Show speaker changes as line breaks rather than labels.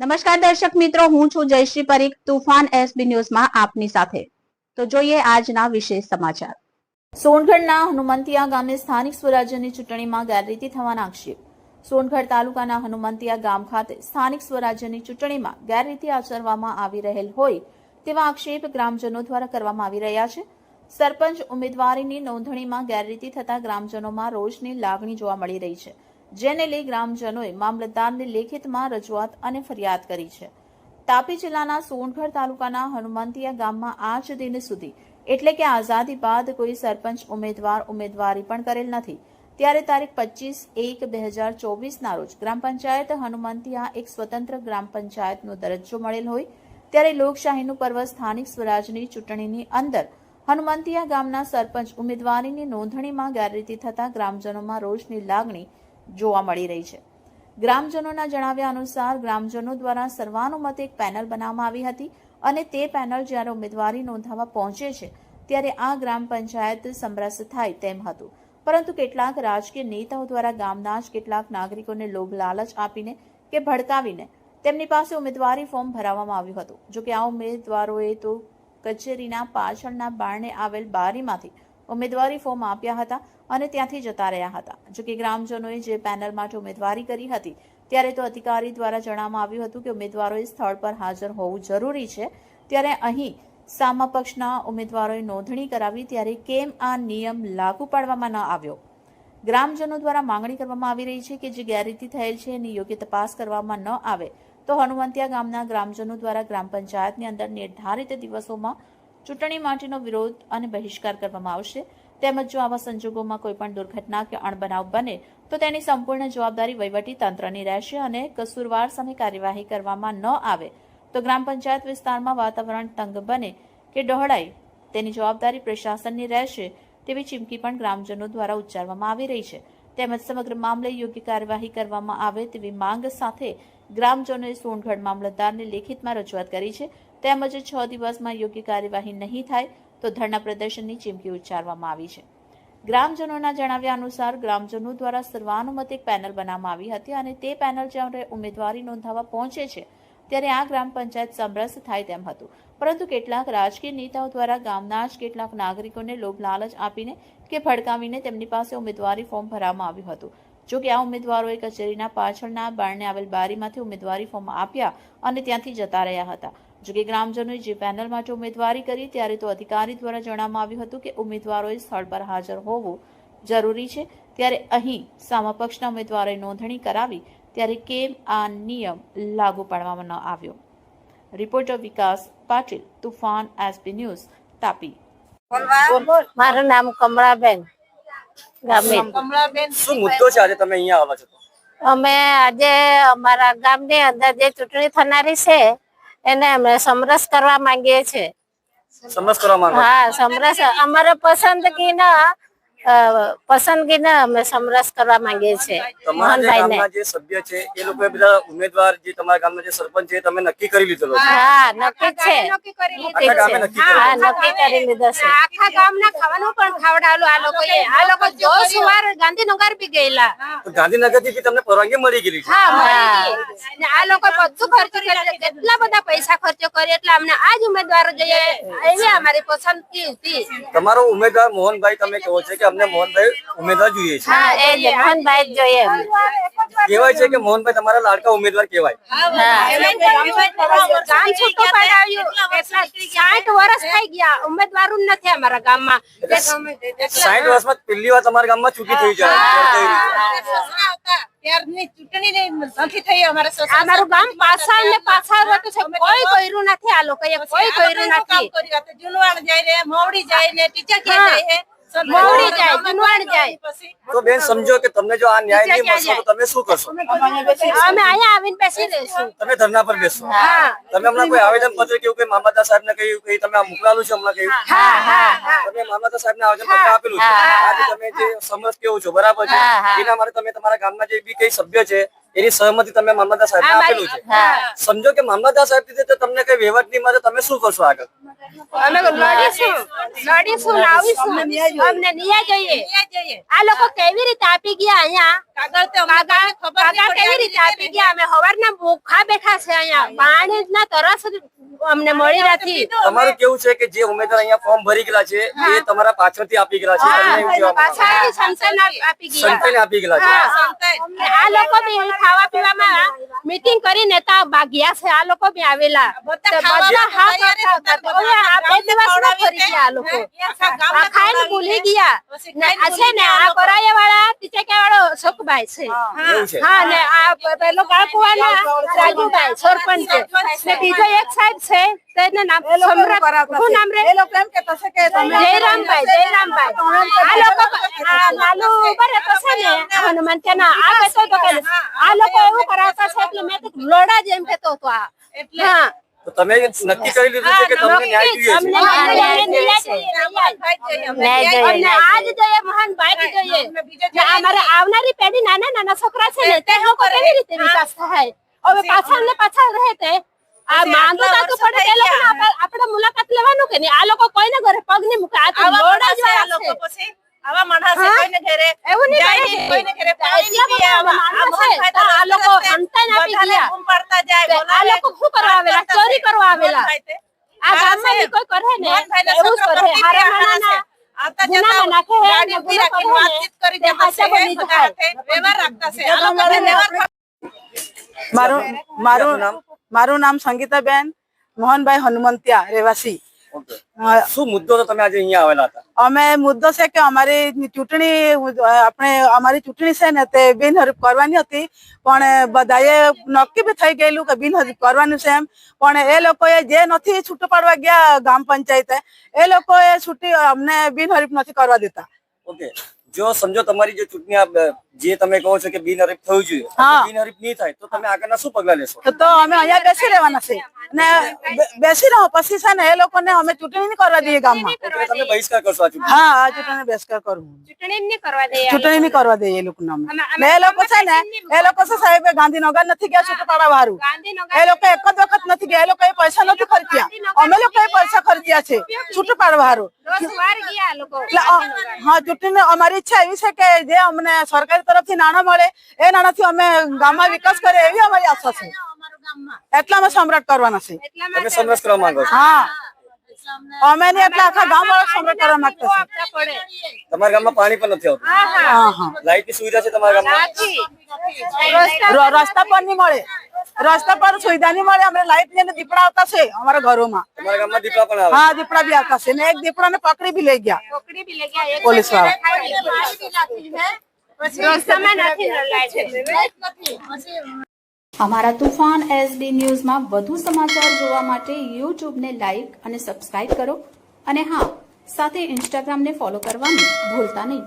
નમસ્કાર દર્શક મિત્રો, હું છું જયશ્રી પરીખ, તુફાન એસબી ન્યૂઝમાં આપની સાથે. તો જોઈએ આજના વિશેષ સમાચાર. સોનગઢના હનુમંતિયા ગામે સ્થાનિક સ્વરાજ્યની ચૂંટણીમાં ગેરરીતિ થવાના આક્ષેપ. સોનગઢ તાલુકાના હનુમંતિયા ગામ ખાતે સ્થાનિક સ્વરાજ્યની ચૂંટણીમાં ગેરરીતિ આચરવામાં આવી રહેલ હોય તેવા આક્ષેપ ગ્રામજનો દ્વારા કરવામાં આવી રહ્યા છે. સરપંચ ઉમેદવારીની નોંધણીમાં ગેરરીતિ થતા ગ્રામજનોમાં રોષની લાગણી જોવા મળી રહી છે. જેને લઈ ગ્રામજનોએ મામલતદારને લેખિતમાં રજૂઆત અને ફરિયાદ કરી છે. તાપી જિલ્લાના સોનગઢ તાલુકાના હનુમંતિયા ગામમાં આજ દિન સુધી, એટલે કે આઝાદી બાદ કોઈ સરપંચ, ઉમેદવાર, ઉમેદવારી પણ કરેલ નથી. ત્યારે તારીખ પચીસ એક બે હજાર ચોવીસના રોજ ગ્રામ પંચાયત હનુમંતિયા એક સ્વતંત્ર ગ્રામ પંચાયતનો દરજ્જો મળેલ હોય, ત્યારે લોકશાહીનું પર્વ સ્થાનિક સ્વરાજની ચૂંટણીની અંદર હનુમંતિયા ગામના સરપંચ ઉમેદવારીની નોંધણીમાં ગેરરીતિ થતા ગ્રામજનોમાં રોષની લાગણી જોવા મળી રહી છે. ગ્રામજનોના જણાવ્યા અનુસાર, ગ્રામજનો દ્વારા સર્વાનુમતે એક પેનલ બનાવવામાં આવી હતી અને તે પેનલ જ્યારે ઉમેદવારી નોંધાવવા પહોંચે છે, ત્યારે આ ગ્રામ પંચાયત સમરસ થાય તેમ હતું. પરંતુ કેટલાક રાજકીય નેતાઓ દ્વારા ગામના જ કેટલાક નાગરિકોને લોભ લાલચ આપીને કે ભડકાવીને તેમની પાસે ઉમેદવારી ફોર્મ ભરાવવામાં આવ્યું હતું. જોકે આ ઉમેદવારોએ તો કચેરીના પાછળના બારણે આવેલ બારીમાંથી ઉમેદવારી ફોર્મ આપ્યા હતા અને ત્યાંથી જતા રહ્યા હતા. જોકે ગ્રામજનોએ જે પેનલ માટે ઉમેદવારી કરી હતી, ત્યારે તો અધિકારી દ્વારા જણાવવામાં આવ્યું હતું કે ઉમેદવારોએ સ્થળ પર હાજર હોવું જરૂરી છે. ત્યારે અહીં સામા પક્ષના ઉમેદવારોએ નોંધણી કરાવી, ત્યારે કેમ આ નિયમ લાગુ પાડવામાં ન આવ્યો? ગ્રામજનો દ્વારા માંગણી કરવામાં આવી રહી છે કે જે ગેરરીતિ થયેલ છે એની યોગ્ય તપાસ કરવામાં ન આવે. તો હનુમંતિયા ગામના ગ્રામજનો દ્વારા ગ્રામ પંચાયતની અંદર નિર્ધારિત દિવસોમાં ચૂંટણી માટેનો વિરોધ અને બહિષ્કાર કરવામાં આવશે. તેમજ જો આવા સંજોગોમાં કોઈપણ દુર્ઘટના કે અણબનાવ બને, તો તેની સંપૂર્ણ જવાબદારી વહીવટી તંત્રની રહેશે અને કસૂરવાર સામે કાર્યવાહી કરવામાં ન આવે. તો ગ્રામ પંચાયત વિસ્તારમાં વાતાવરણ તંગ બને કે ડહોળાય, તેની જવાબદારી પ્રશાસનની રહેશે તેવી ચીમકી પણ ગ્રામજનો દ્વારા ઉચ્ચારવામાં આવી રહી છે. તેમજ સમગ્ર મામલે યોગ્ય કાર્યવાહી કરવામાં આવે તેવી માંગ સાથે ગ્રામજનોએ સોનગઢ મામલતદારને લેખિતમાં રજૂઆત કરી છે. તેમજ છ દિવસમાં યોગ્ય કાર્યવાહી નહીં થાય તો ધરણા પ્રદર્શનની ચીમકી ઉચ્ચારવામાં આવી છે. ગ્રામજનોના જણાવ્યા અનુસાર ગ્રામજનો દ્વારા સર્વાનુમતે એક પેનલ બનાવવામાં આવી હતી અને તે પેનલ જ્યારે ઉમેદવારી નોંધાવવા પહોંચે છે, ત્યારે આ ગ્રામ પંચાયત સમરસ થાય તેમ હતું. પરંતુ કેટલાક રાજકીય નેતાઓ દ્વારા ગામના જ કેટલાક નાગરિકોને લોભ લાલચ આપીને કે ભડકાવીને તેમની પાસે ઉમેદવારી ફોર્મ ભરવામાં આવ્યું હતું. જો કે આ ઉમેદવારોએ કચેરીના પાછળના બારણે આવેલ બારીમાંથી ઉમેદવારી ફોર્મ આપ્યા અને ત્યાંથી જતા રહ્યા હતા. જો કે ગ્રામજનોએ જે પેનલ માટે ઉમેદવારી કરી ત્યારે તો અધિકારી દ્વારા જણાવવામાં આવ્યું હતું કે ઉમેદવારોએ સ્થળ પર હાજર હોવું જરૂરી છે. ત્યારે અહીં સામાપક્ષના ઉમેદવારોએ નોંધણી કરાવી ત્યારે કેમ આ નિયમ લાગુ પાડવામાં ન આવ્યો? Reporter Vikas Patil Toofan SP news Tapi.
મારું નામ કમળાબેન.
કમળાબેન. શું મુદ્દો છે આજે તમે અહીંયા આવો છો?
અમે આજે અમારા ગામની અંદર જે ચૂંટણી થનારી છે એને અમે સમરસ કરવા માંગીએ છીએ.
સમરસ કરવા માંગો
હા સમરસ. અમારે પસંદગીના અ, પસંદગીના અમે સમરસ કરવા માંગીએ છીએ
જે
મોહનભાઈને.
જે સભ્ય છે એ લોકો બધા ઉમેદવાર જે તમારા ગામના જે સરપંચ છે તમે નક્કી કરી લીધેલો છે?
હા નક્કી છે.
આખા ગામે નક્કી કરી
હા નક્કી કરી લીધો છે.
આખા ગામના ખાવાનું પણ ખવડાવેલું આ લોકોએ. આ લોકો જો સવાર ગાંધીનગર બી ગયેલા.
ગાંધીનગરથી તમને પરવાનગી મળી ગયેલી છે?
હા અને આ લોકો બધું ખર્ચો કરે કેટલા બધા પૈસા ખર્ચો કરે એટલે અમને આ જ ઉમેદવારો જોઈએ. એવી અમારી પસંદગી હતી.
તમારો ઉમેદવાર મોહનભાઈ તમે કહો છો કે અમને મોહનભાઈ ઉમેદવાર જોઈએ છે.
હા એ જ મોહનભાઈ જ જોઈએ.
કહેવાય છે કે મોહનભાઈ તમારા લાડકા ઉમેદવાર કહેવાય.
વર્ષ થઈ ગયા. ઉમેદવારો જ નથી અમારા ગામમાં.
સાઠ વર્ષમાં પહેલી વાર તમારા ગામમાં ચૂંટણી થઈ જાય
અમારું ગામ પાછળ ને પાછળ રહેતું છે. કોઈ કર્યું નથી આ લોકોએ કોઈ કર્યું? નથી મોવડી જાય જુનવાણ જાય
તો બેન સમજો કે તમને જો આ ન્યાય નહીં મળશે તો તમે શું કરશો?
અમે અહીંયા આવીને બેસી રહીશું.
તમે ધરના પર બેસો.
હા.
તમે હમણાં કોઈ આવેદન પત્ર કેવું કે મામાદા સાહેબ ને કહ્યું કે તમે આ મોકલાલું છે હમણાં કહ્યું
હા હા
તમે મામાદા સાહેબ ને આવેદન પત્ર આપેલું છે. આજે તમે જે સમજ કેવું છો બરાબર છે. એના માટે તમે તમારા ગામના જે બી કઈ સભ્ય છે એની સહમતી તમે મામલતદાર સાહેબ ને આપેલું છે. સમજો કે મામલતદાર સાહેબથી તો તમને કઈ વહીવટ નહીં મળે તમે શું કરશો આગળ?
અમે લડીશું લડીશું ને આવીશું. અમને ન્યાય જોઈએ. આ લોકો કેવી રીતે આપી ગયા અહીંયા? કાગળ તે અમને
કાગળ
ખબર નહીં
કાગળ
પડી
કેવી રીતે આપી ગયા? અમે હવારના ભૂખા બેઠા છે અહીંયા. પાણી ના તરસ અમને મળી નથી.
તમારું કેવું છે કે જે ઉમેદવાર અહીંયા ફોર્મ ભરી ગયેલા છે એ તમારા પાછળથી આપી ગયેલા છે? તમને એવું કહેવા માંગો છો?
પાછળથી સંસદ આપી ગયા.
સંતાઈને આપી ગયેલા છે?
આ લોકો બી ખાવા પીવામાં મીટિંગ કરી નેતા ભાગ્યા છે. આ લોકો બી આવેલા.
બધા
હા આ બે ફરી ગયા આ લોકો. ખાઈને ભૂલી ગયા. છે. ને આ કરાયા વાળા ટીચકે વાળો અશોકભાઈ છે હા ને આ પેલો કાકુવાના રાજુભાઈ સરપંચ ને બીજો એક સાહેબ છે તેનું આ લોકો આ લાલુ બરે તો છે ને હનુમંતિયાના આ કહેતો હતો કે આ લોકો કરાવતા છે એટલે મેં તો લોડા જેમ કહેતો હતો આ હા
તો તમે નક્કી કરી લીધું છે કે તમને ન્યાય જોઈએ
અમને
છે.
ન્યાય જોઈએ, જોઈએ, ન્યાય.
જોઈએ, અમને
અમને આજ જોઈએ મહાન ભાઈ જોઈએ. અમારે આવનારી પેઢી નાના નાના છોકરા છે ને તે લોકો કેવી રીતે વિકાસ થાય? હવે પાછળ ને પાછળ રહે તે. આ માંગુ તો પડે
ગયા.
આપણે મુલાકાત લેવાનું કે નહીં? આ લોકો કોઈને ઘરે પગ નહીં મૂકે. આ તો
છે આ લોકો આવા માણસ કોઈને ઘરે
એવું નહીં
જાય
કરે
નહીં,
કે.
કોઈને ઘરે પાણી
એટલા
નહીં પીએ.
બધા
આવા- આ
માણસ છે,
મોહનભાઈ
તો આ
તો
લોકો
રસ્તે
આપી ગયા.
બૂમ જાય,
આ લોકો શું કરવા આવેલા? ચોરી કરવા આવેલા. આ ગામમાં કોઈ કરે ને એવું કરે
પકડી
માણાના
આવતા જતા
નાખે
ગાડી
ને
રાખીને વાતચીત કરી
તે
છે,
બની
બધા
જાય.
હાથે વ્યવહાર રાખતા છે. આ લોકોને વ્યવહાર
મારું મારું
નામ?
મારું નામ સંગીતાબેન મોહનભાઈ હનુમંતિયા રહેવાસી
શું મુદ્દો તો તમે આજે અહીંયા આવેલા હતા?
અમે મુદ્દો છે કે અમારી ચૂંટણી આપણે અમારી ચૂંટણી છે ને તે બિનહરીફ કરવાની હતી. પણ બધાએ નક્કી થઈ ગયેલું કે બિનહરીફ કરવાનું છે એમ. પણ એ લોકોએ જે નથી છૂટું પાડવા ગયા ગામ પંચાયતે એ લોકોએ છૂટી અમને બિનહરીફ નથી કરવા દેતા.
ઓકે જો સમજો તમારી જે ચૂંટણી આ બ- જે તમે કહો છો કે બિનહરીફ થવું જોઈએ
હા.
બિનહરીફ નહીં થાય તો તમે આગળના શું પગલા લેશો?
તો અમે અહીંયા બેસી રહેવાના છે ને બે- બેસી રહો પછી છે ને એ લોકોને અમે ચૂંટણી નહીં કરવા દઈએ ગામમાં.
એટલે તમે બહિષ્કાર કરશો આ ચૂંટણી
હા આ ચૂંટણી બહિષ્કાર કરવું
ચૂંટણી નહીં કરવા દે
ચૂંટણી નહીં કરવા દઈએ એ લોકોને અમે.
અમે-
ને એ લોકો છે ને એ લોકો છે સાહેબ ગાંધીનગર નથી ગયા છૂટું પાડવા વાળું
ગાંધીનગર
એ લોકો એક જ વખત નથી ગયા એ લોકો પૈસા નથી ખર્ચ્યા. અમે લોકો પૈસા ખર્ચ્યા છે છૂટું પાડવા વાળું
દસ વાર ગયા આ લોકો.
એટલે અ- હા ચૂંટણી અમારી ઈચ્છા એવી છે કે જે અમને સરકારી તરફથી નાણાં મળે એ નાણાંથી અમે ગામમાં વિકાસ કરે એવી અમારી આશા છે. એટલા અમે સમ્રાટ કરવાના છે? હા. અમે નહીં એટલે આખા ગામ વાળા સમ્રાટ કરવા માંગતા છે
તમારા ગામમાં પાણી પણ નથી આવતું.
હા હા.
લાઇટની સુવિધા છે તમારા ગામમાં?
રસ્તા પર નહીં મળે. રસ્તા પર સુવિધા નહીં મળે. અમને લાઈટ ને દીપડા આવતા છે અમારા ઘરોમાં.
તમારા ગામમાં દીપડા પણ આવે?
હા દીપડા બી આવતા છે. ને એક દીપડાને પકડી બી લઈ ગયા.
પકડી બી લઈ ગયા.
પોલીસવાળા.
રસ્તામાં નથી લાઈટ
અમારા તુફાન એસબી ન્યૂઝમાં વધુ સમાચાર જોવા માટે યુટ્યુબને લાઇક અને સબસ્ક્રાઇબ કરો. અને હા, સાથે ઇન્સ્ટાગ્રામને ફોલો કરવાનું ભૂલતા નહીં.